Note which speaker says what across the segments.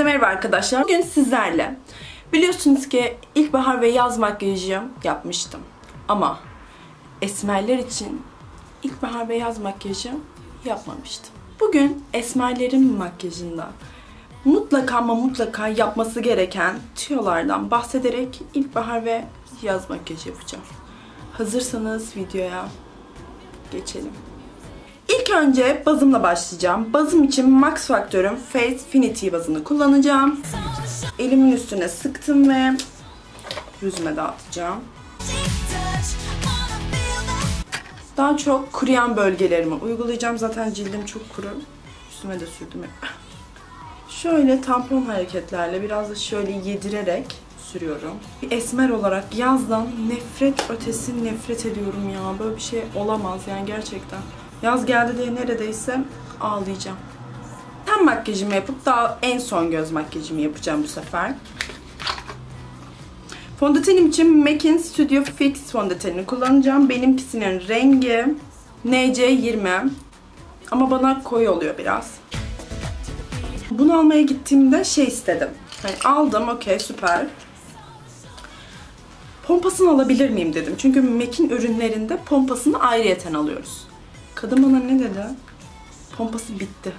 Speaker 1: Herkese merhaba arkadaşlar. Bugün sizlerle biliyorsunuz ki ilkbahar ve yaz makyajı yapmıştım. Ama esmerler için ilkbahar ve yaz makyajı yapmamıştım. Bugün esmerlerin makyajında mutlaka ama mutlaka yapması gereken tüyolardan bahsederek ilkbahar ve yaz makyajı yapacağım. Hazırsanız videoya geçelim. İlk önce bazımla başlayacağım. Bazım için Max Factor'ın Face Finity bazını kullanacağım. Elimin üstüne sıktım ve yüzüme dağıtacağım. Daha çok kuruyan bölgelerime uygulayacağım. Zaten cildim çok kuru. Üstüme de sürdüm. Şöyle tampon hareketlerle biraz da şöyle yedirerek sürüyorum. Bir esmer olarak yazdan nefret ötesi nefret ediyorum ya. Böyle bir şey olamaz yani gerçekten. Yaz geldi diye neredeyse ağlayacağım. Ten makyajımı yapıp daha en son göz makyajımı yapacağım bu sefer. Fondötenim için MAC'in Studio Fix fondötenini kullanacağım. Benimkisinin rengi NC20. Ama bana koyu oluyor biraz. Bunu almaya gittiğimde şey istedim. Hani aldım okey süper. Pompasını alabilir miyim dedim. Çünkü MAC'in ürünlerinde pompasını ayrıyeten alıyoruz. Kadın bana ne dedi? Pompası bitti.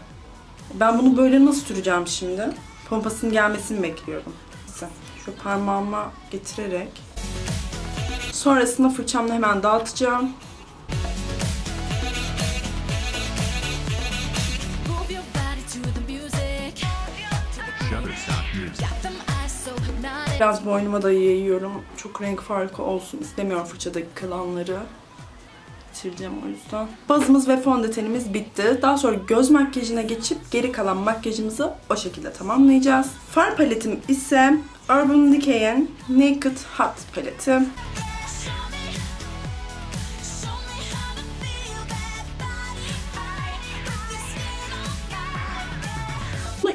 Speaker 1: Ben bunu böyle nasıl süreceğim şimdi? Pompasının gelmesini bekliyorum. Neyse, Şu parmağıma getirerek. Sonrasında fırçamla hemen dağıtacağım. Biraz boynuma da yayıyorum. Çok renk farkı olsun istemiyorum fırçadaki kalanları. Bitireceğim o yüzden. Bazımız ve fondötenimiz bitti. Daha sonra göz makyajına geçip geri kalan makyajımızı o şekilde tamamlayacağız. Far paletim ise Urban Decay'in Naked Hot paleti.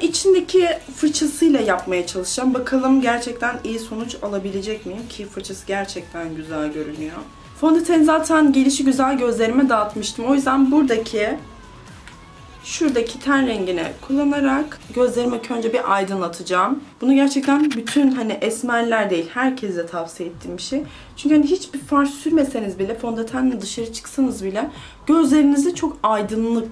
Speaker 1: İçindeki fırçasıyla yapmaya çalışacağım. Bakalım gerçekten iyi sonuç alabilecek miyim? Ki fırçası gerçekten güzel görünüyor. Fondöteni zaten gelişi güzel gözlerime dağıtmıştım. O yüzden buradaki şuradaki ten rengini kullanarak gözlerimi ilk önce bir aydınlatacağım. Bunu gerçekten bütün hani esmerler değil herkese tavsiye ettiğim bir şey. Çünkü hani hiçbir far sürmeseniz bile fondötenle dışarı çıksanız bile gözlerinizi çok aydınlık,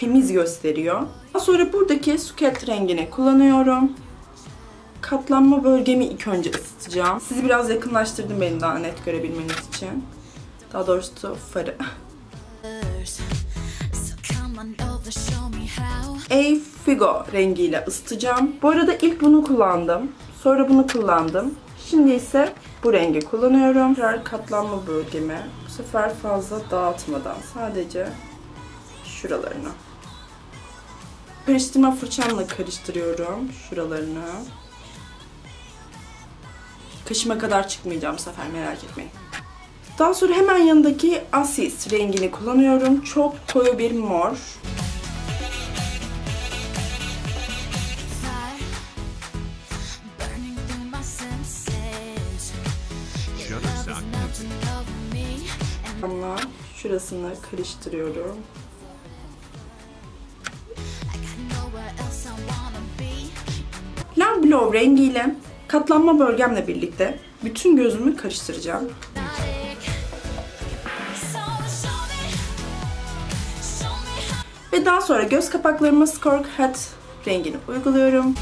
Speaker 1: temiz gösteriyor. Daha sonra buradaki suket rengini kullanıyorum. Katlanma bölgemi ilk önce ısıtacağım. Sizi biraz yakınlaştırdım beni daha net görebilmeniz için. Daha doğrusu farı. A Figo rengiyle ısıtacağım. Bu arada ilk bunu kullandım. Sonra bunu kullandım. Şimdi ise bu rengi kullanıyorum. Tekrar katlanma bölgeme. Bu sefer fazla dağıtmadan sadece şuralarına. Karıştırma fırçamla karıştırıyorum şuralarını. Kaşıma kadar çıkmayacağım bu sefer merak etmeyin. Daha sonra hemen yanındaki Asis rengini kullanıyorum. Çok koyu bir mor. Damla şurasını karıştırıyorum. Love Blow rengiyle katlanma bölgemle birlikte bütün gözümü karıştıracağım. Daha sonra göz kapaklarıma Scorch Hat rengini uyguluyorum.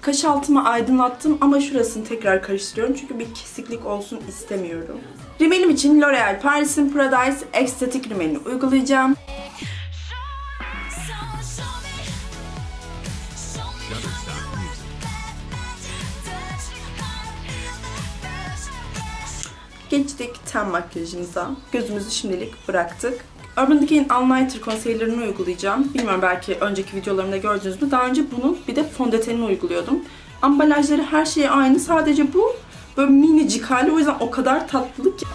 Speaker 1: Kaş altımı aydınlattım ama şurasını tekrar karıştırıyorum çünkü bir kesiklik olsun istemiyorum. Rimelim için L'Oreal Paris'in Paradise Ecstatic Rimelini uygulayacağım. Geçtik ten makyajımıza. Gözümüzü şimdilik bıraktık. Urban Decay'in All Nighter concealer'ını uygulayacağım. Bilmiyorum belki önceki videolarımda gördünüz mü? Daha önce bunun bir de fondötenini uyguluyordum. Ambalajları her şey aynı. Sadece bu böyle minicik hali. O yüzden o kadar tatlı ki.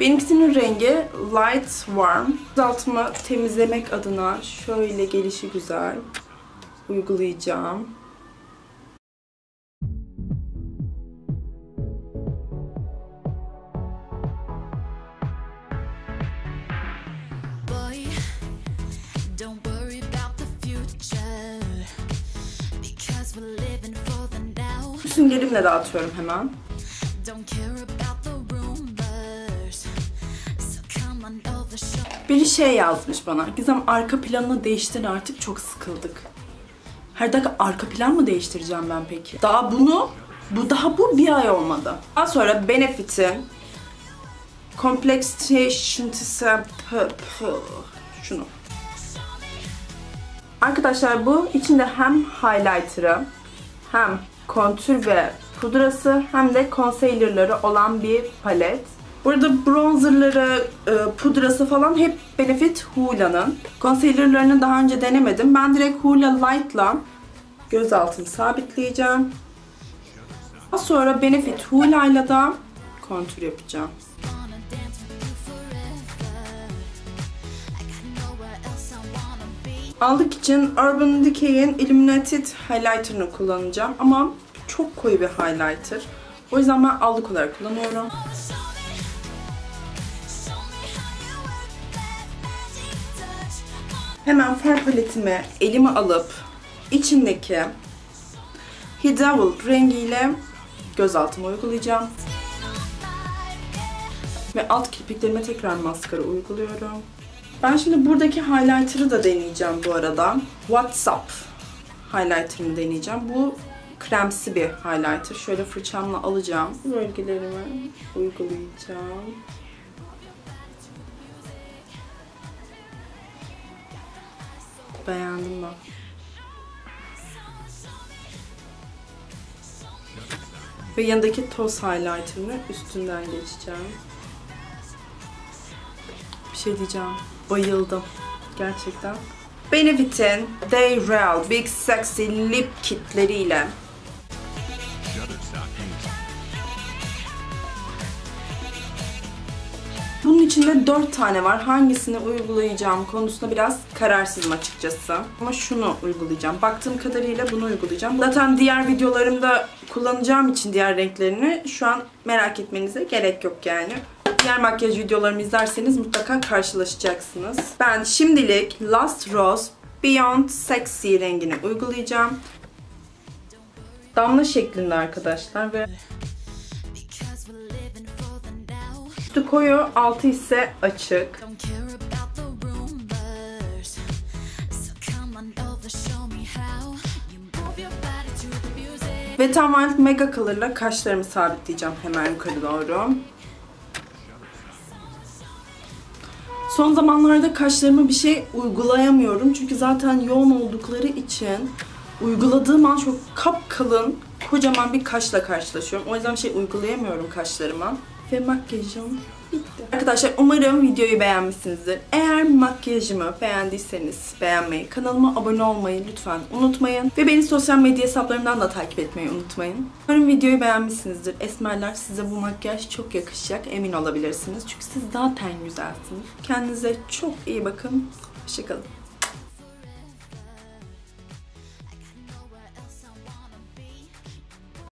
Speaker 1: Benimkisinin rengi light warm. Altımı temizlemek adına şöyle gelişi güzel uygulayacağım.
Speaker 2: On over, show.
Speaker 1: Biri şey yazmış bana. Gizem arka planını değiştir artık çok sıkıldık. Her dakika arka plan mı değiştireceğim ben peki? Daha bunu, bu daha bu bir ay olmadı. Daha sonra Benefit'in Complexation şunu. Arkadaşlar bu içinde hem highlighter'ı hem kontür ve pudrası hem de concealer'ları olan bir palet. Burada bronzerları, e, pudrası falan hep Benefit Hula'nın. Concealer'larını daha önce denemedim. Ben direkt Hula Light'la göz altını sabitleyeceğim. Daha sonra Benefit Hula'yla da kontür yapacağım. Aldık için Urban Decay'in Illuminated Highlighter'ını kullanacağım ama çok koyu bir highlighter. O yüzden ben aldık olarak kullanıyorum. Hemen far paletimi elime alıp içindeki Hidevil rengiyle göz altıma uygulayacağım. Ve alt kirpiklerime tekrar maskara uyguluyorum. Ben şimdi buradaki highlighter'ı da deneyeceğim bu arada. WhatsApp highlighter'ını deneyeceğim. Bu kremsi bir highlighter. Şöyle fırçamla alacağım. Bölgelerime uygulayacağım. Beğendim ben. Ve yanındaki toz highlighter'ını üstünden geçeceğim. Bir şey diyeceğim. Bayıldım. Gerçekten. Benefit'in Day Real Big Sexy Lip kitleriyle. Bunun içinde 4 tane var. Hangisini uygulayacağım konusunda biraz kararsızım açıkçası. Ama şunu uygulayacağım. Baktığım kadarıyla bunu uygulayacağım. Zaten diğer videolarımda kullanacağım için diğer renklerini şu an merak etmenize gerek yok yani. Diğer makyaj videolarımı izlerseniz mutlaka karşılaşacaksınız. Ben şimdilik Last Rose Beyond Sexy rengini uygulayacağım. Damla şeklinde arkadaşlar ve üstü koyu, altı ise açık. Ve tam Wild Mega Color'la kaşlarımı sabitleyeceğim hemen yukarı doğru. Son zamanlarda kaşlarıma bir şey uygulayamıyorum. Çünkü zaten yoğun oldukları için uyguladığım an çok kapkalın, kocaman bir kaşla karşılaşıyorum. O yüzden bir şey uygulayamıyorum kaşlarıma. Ve makyajım bitti. Arkadaşlar umarım videoyu beğenmişsinizdir. Eğer makyajımı beğendiyseniz beğenmeyi, kanalıma abone olmayı lütfen unutmayın. Ve beni sosyal medya hesaplarımdan da takip etmeyi unutmayın. Umarım videoyu beğenmişsinizdir. Esmerler size bu makyaj çok yakışacak emin olabilirsiniz. Çünkü siz zaten güzelsiniz. Kendinize çok iyi bakın. Hoşçakalın.